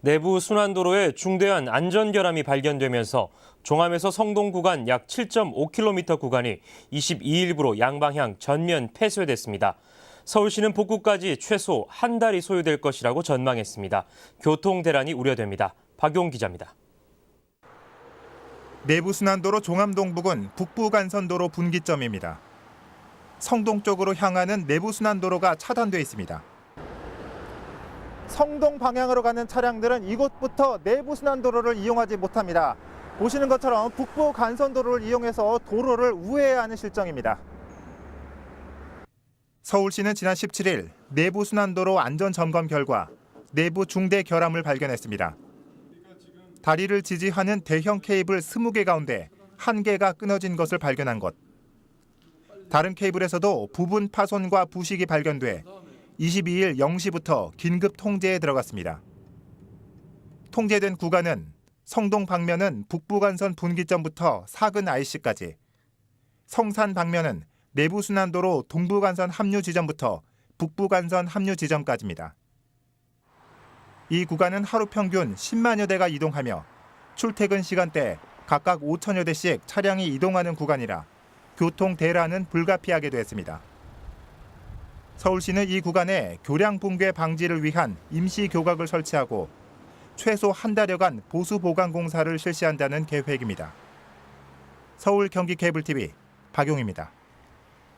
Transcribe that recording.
내부 순환도로에 중대한 안전 결함이 발견되면서 종암에서 성동 구간 약 7.5km 구간이 22일부로 양방향 전면 폐쇄됐습니다. 서울시는 복구까지 최소 한 달이 소요될 것이라고 전망했습니다. 교통 대란이 우려됩니다. 박용 기자입니다. 내부 순환도로 종암동 부근 북부 간선도로 분기점입니다. 성동 쪽으로 향하는 내부 순환도로가 차단돼 있습니다. 성동 방향으로 가는 차량들은 이곳부터 내부 순환도로를 이용하지 못합니다. 보시는 것처럼 북부 간선도로를 이용해서 도로를 우회해야 하는 실정입니다. 서울시는 지난 17일 내부 순환도로 안전 점검 결과 내부 중대 결함을 발견했습니다. 다리를 지지하는 대형 케이블 20개 가운데 한 개가 끊어진 것을 발견한 것. 다른 케이블에서도 부분 파손과 부식이 발견돼 22일 0시부터 긴급 통제에 들어갔습니다. 통제된 구간은 성동 방면은 북부간선 분기점부터 사근 IC까지, 성산 방면은 내부순환도로 동부간선 합류 지점부터 북부간선 합류 지점까지입니다. 이 구간은 하루 평균 10만여 대가 이동하며 출퇴근 시간대 각각 5천여 대씩 차량이 이동하는 구간이라 교통 대란은 불가피하게 됐습니다. 서울시는 이 구간에 교량 붕괴 방지를 위한 임시 교각을 설치하고 최소 한 달여간 보수 보강 공사를 실시한다는 계획입니다. 서울 경기 케이블 TV 박용입니다.